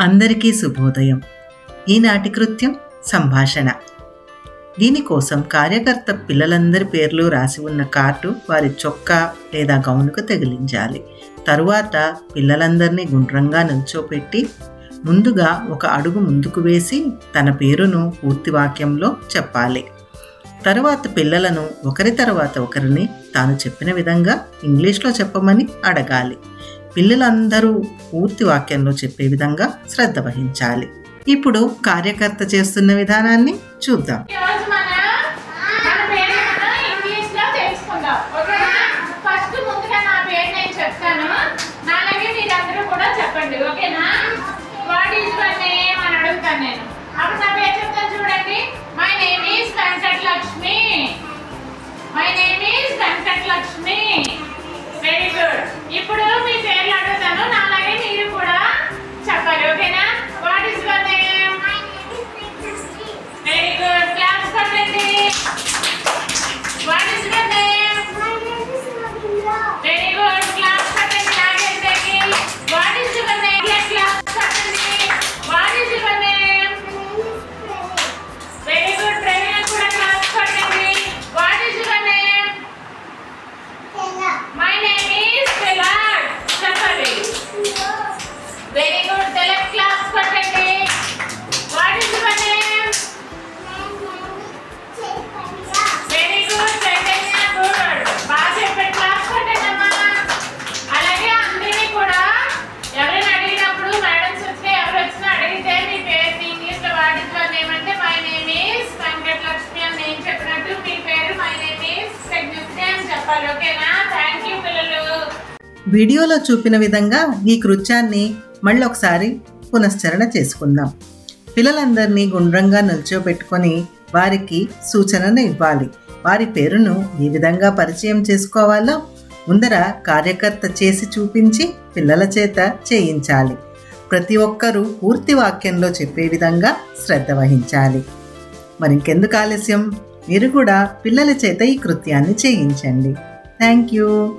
అందరికీ శుభోదయం. ఈనాటి కృత్యం సంభాషణ. దీనికోసం కార్యకర్త పిల్లలందరి పేర్లు రాసి ఉన్న కార్డు వారి చొక్కా లేదా గౌనుకు తగిలించాలి. తరువాత పిల్లలందరినీ గుండ్రంగా నిల్చోపెట్టి ముందుగా ఒక అడుగు ముందుకు వేసి తన పేరును పూర్తి వాక్యంలో చెప్పాలి. తరువాత పిల్లలను ఒకరి తర్వాత ఒకరిని తాను చెప్పిన విధంగా ఇంగ్లీష్లో చెప్పమని అడగాలి. పిల్లలందరూ పూర్తి వాక్యంలో చెప్పే విధంగా శ్రద్ధ వహించాలి. ఇప్పుడు కార్యకర్త చేస్తున్న విధానాన్ని చూద్దాం. చెప్పండి. వీడియోలో చూపిన విధంగా ఈ కృత్యాన్ని మళ్ళీ ఒకసారి పునశ్చరణ చేసుకుందాం. పిల్లలందరినీ గుండ్రంగా నిల్చోబెట్టుకొని వారికి సూచనను ఇవ్వాలి. వారి పేరును ఏ విధంగా పరిచయం చేసుకోవాలో ముందర కార్యకర్త చేసి చూపించి పిల్లల చేత చేయించాలి. ప్రతి ఒక్కరూ పూర్తి వాక్యంలో చెప్పే విధంగా శ్రద్ధ వహించాలి. మరింకెందుకు ఆలస్యం? మీరు కూడా పిల్లల చేత ఈ కృత్యాన్ని చేయించండి. Thank you.